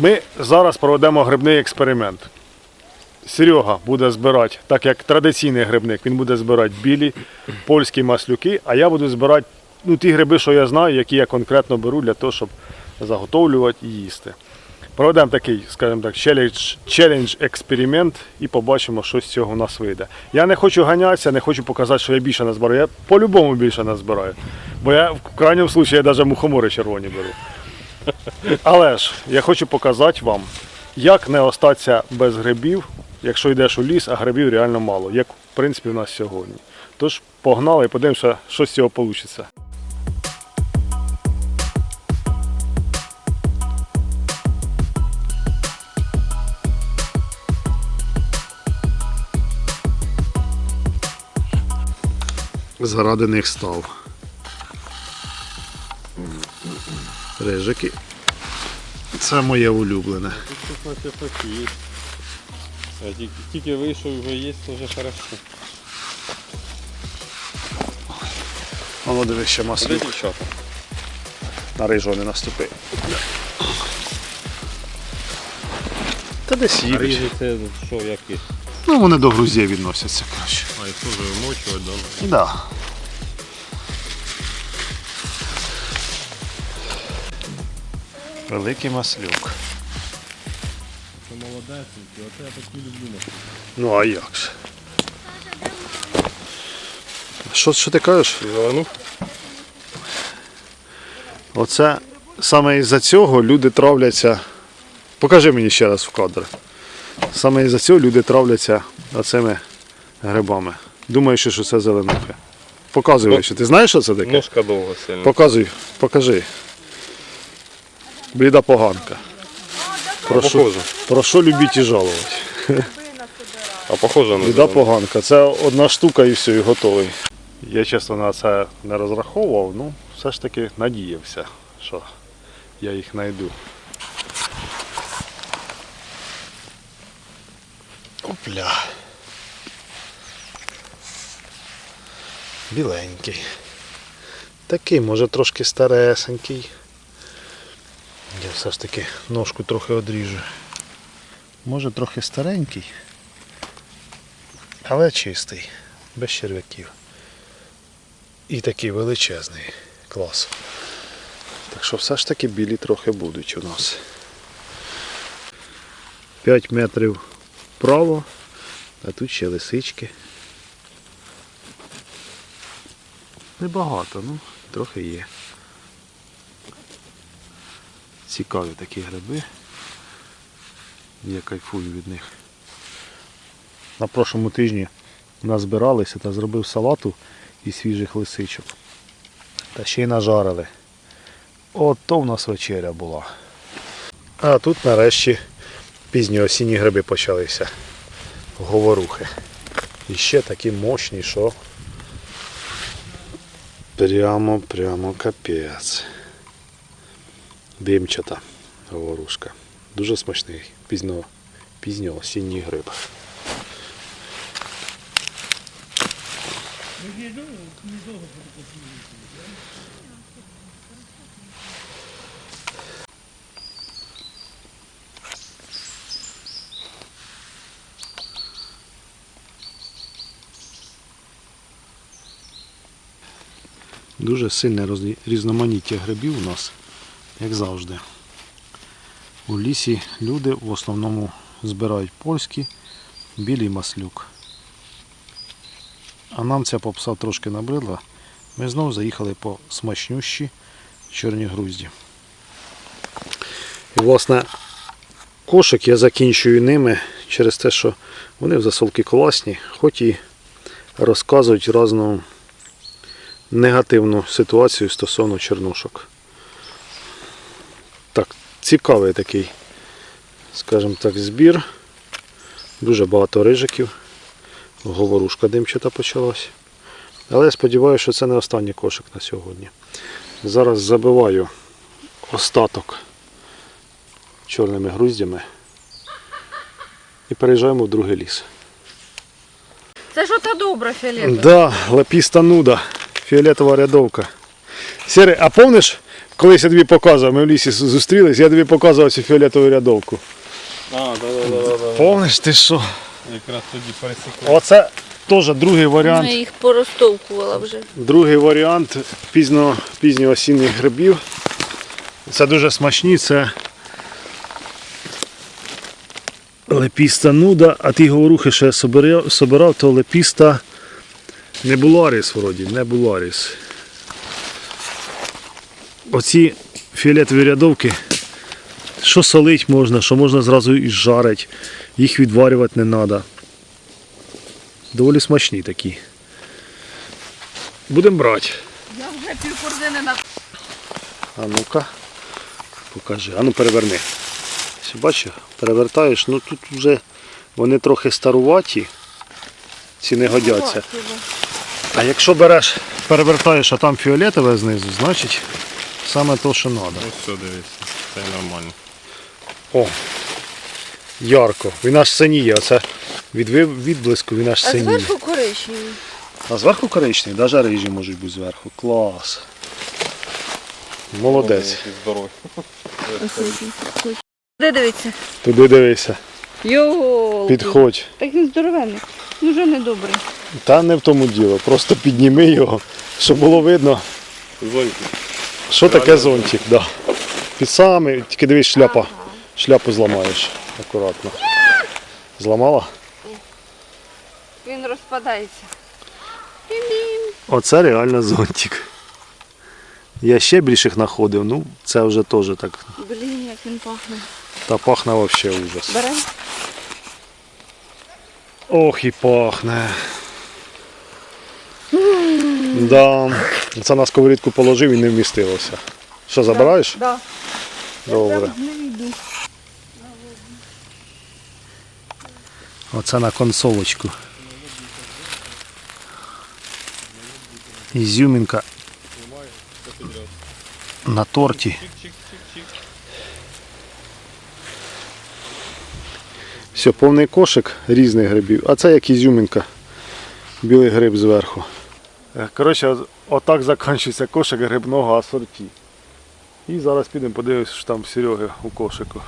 Ми зараз проведемо грибний експеримент. Серега буде збирати, так як традиційний грибник, він буде збирати білі польські маслюки, а я буду збирати ну, ті гриби, що я знаю, які я конкретно беру для того, щоб заготовлювати і їсти. Проведемо такий, скажімо так, челендж, експеримент і побачимо, що з цього у нас вийде. Я не хочу ганятися, не хочу показати, що я більше назбираю. Я по-любому більше назбираю. Бо я в крайньому випадку навіть мухомори червоні беру. Але ж я хочу показати вам, як не остатися без грибів, якщо йдеш у ліс, а грибів реально мало, як в принципі у нас сьогодні. Тож погнали і подивимося, що з цього вийде. Заради них став. Рижики. Це моє улюблене. Тут. А тільки, тільки вийшов, вже є, то вже хорошо. Воно дивись ще Де маслюк. дівчата? На рижу не наступи. Та десь їдуть. Ріжі це що, як? Ну, вони до грузів відносяться, коротше. А, їх теж вимочувати, да? Да. Великий маслюк. Це молодесенький, оце я такі люблю. Ну а як ж? Що, що ти кажеш? Ну, Оце саме із-за цього люди травляться. Покажи мені ще раз в кадр. Саме із-за цього люди травляться оцими грибами. Думаю, що це зеленуха. Показуй, що ти знаєш, що це таке? ножка довга сильно. Показуй, покажи. Бліда поганка. Про що, про що любіть і жалувати? А похоже на Бліда поганка. Це одна штука і все, і готовий. Я чесно на це не розраховував, ну все ж таки надіявся, що я їх знайду. Опля. Біленький. Такий, може трошки старесенький. Я все ж таки ножку трохи одріжу. Може трохи старенький, але чистий, без черв'яків. І такий величезний клас. Так що все ж таки білі трохи будуть у нас. 5 метрів вправо, а тут ще лисички. Небагато, ну, трохи є. Цікаві такі гриби. Я кайфую від них. На прошлому тижні назбиралися та зробив салату із свіжих лисичок. Та ще й нажарили. От то в нас вечеря була. А тут нарешті пізні осінні гриби почалися. Говорухи. І ще такі мощні, що прямо, прямо капець. Димчата говорушка. Дуже смачний пізно, пізньо осінній гриб. Дуже сильне різноманіття грибів у нас, як завжди. У лісі люди в основному збирають польські, білий маслюк. А нам ця попса трошки набридла. Ми знову заїхали по смачнющі чорні грузді. І, власне, кошик я закінчую ними через те, що вони в засолки класні, хоч і розказують різну негативну ситуацію стосовно чорнушок. Так, цікавий такий, скажімо так, збір. Дуже багато рижиків. Говорушка димчата почалась. Але я сподіваюся, що це не останній кошик на сьогодні. Зараз забиваю остаток чорними груздями і переїжджаємо в другий ліс. Це ж ота добра фіолетова. Да, лапіста нуда, фіолетова рядовка. Серый, а помниш, Колись я тобі показував, ми в лісі зустрілись, я тобі показував цю фіолетову рядовку. А, да, да, да, да. Помниш ти що? Якраз тоді пересікли. Оце теж другий варіант. Я їх поростовкувала вже. Другий варіант пізно, пізньоосінніх грибів. Це дуже смачні, це лепіста нуда, а ті говорухи, що я собирав, собирав то лепіста небуларіс вроді, небуларіс. Оці фіолетові рядовки, що солить можна, що можна зразу і жарить, їх відварювати не треба. Доволі смачні такі. Будемо брати. Я вже півкорзини на А ну-ка, покажи. А ну переверни. Все бачиш, перевертаєш, ну тут вже вони трохи старуваті, ці не годяться. А якщо береш, перевертаєш, а там фіолетове знизу, значить саме то, що треба. Ось все, дивись. Це нормально. О, ярко. Він аж синіє, оце від відблиску він аж А зверху коричневий. А зверху коричневий, навіть рижі можуть бути зверху. Клас. Молодець. Який Здоровий. Де дивиться? Туди дивися. Його. Підходь. Так він здоровенний. Ну вже не добрий. Та не в тому діло. Просто підніми його, щоб було видно, Зоньки. Що таке зонтик. Да. Під самий, тільки дивись, шляпа. Шляпу зламаєш акуратно. Зламала? Він розпадається. Оце реально зонтик. Я ще більших знаходив, ну це вже теж так. Блін, як він пахне. Та пахне взагалі ужас. Берем? Ох і пахне. Да. Це на сковорідку положив і не вмістилося. Що, забираєш? Да. Добре. Оце на консолочку. Ізюмінка на торті. Все, повний кошик різних грибів. А це як ізюмінка. Білий гриб зверху. Коротше, отак закінчується кошик грибного асорті. І зараз підемо подивимось, що там в Сереги у кошику.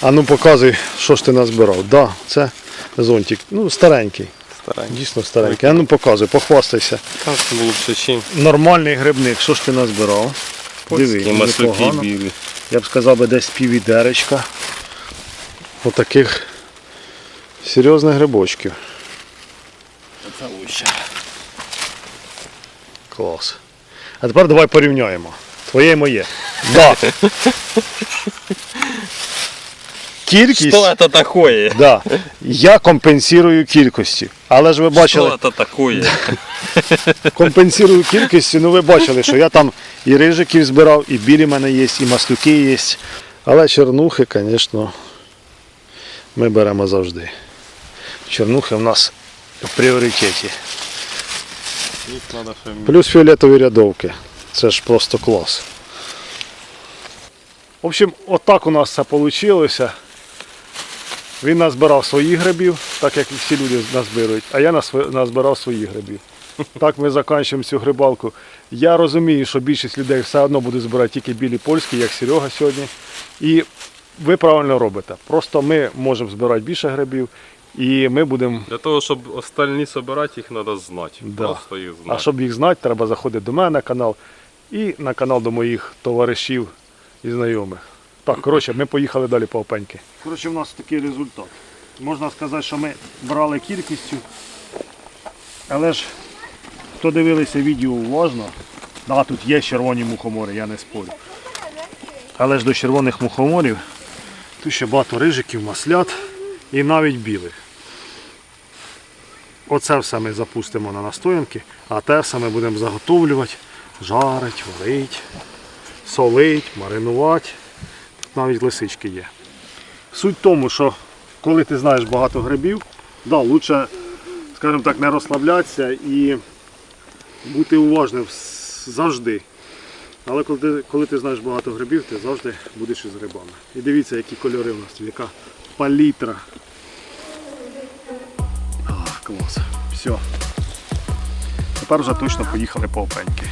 А ну показуй, що ж ти назбирав. Да, це зонтик. Ну, старенький. Старенький. Дійсно старенький. А ну показуй, похвастайся. Там було б чим. Нормальний грибник, що ж ти назбирав? Диви, маслюки білі. Я б сказав би десь піввідеречка. Отаких серйозних грибочків. Це лучше. Клас. А тепер давай порівняємо. Твоє і моє. Да. Кількість. Що це такое? Да. Я компенсирую кількості. Але ж ви бачили, Що це такое? компенсирую кількістю, ну ви бачили, що я там і рижиків збирав, і білі в мене є, і маслюки є. Але чернухи, звісно, ми беремо завжди. Чернухи в нас в пріоритеті. Плюс фіолетові рядовки. Це ж просто клас. В общем, отак у нас все вийшло. Він назбирав своїх грибів, так як всі люди назбирають, а я назбирав своїх грибів. Так ми закінчуємо цю грибалку. Я розумію, що більшість людей все одно буде збирати тільки білі польські, як Серега сьогодні. І ви правильно робите. Просто ми можемо збирати більше грибів, і ми будемо Для того, щоб остальні собирати, їх треба знати. Да. Просто їх знати. А щоб їх знати, треба заходити до мене на канал і на канал до моїх товаришів і знайомих. Так, коротше, ми поїхали далі по опеньки. Коротше, у нас такий результат. Можна сказати, що ми брали кількістю, але ж хто дивилися відео уважно, да, тут є червоні мухомори, я не спорю. Але ж до червоних мухоморів тут ще багато рижиків, маслят і навіть білих. Оце все ми запустимо на настоянки, а те все ми будемо заготовлювати, жарить, варить, солить, маринувати. Тут навіть лисички є. Суть в тому, що коли ти знаєш багато грибів, да, лучше, скажімо так, не розслаблятися і бути уважним завжди. Але коли ти, коли ти знаєш багато грибів, ти завжди будеш із грибами. І дивіться, які кольори в нас, яка палітра. Клас. Все. Тепер вже точно поїхали по опеньки.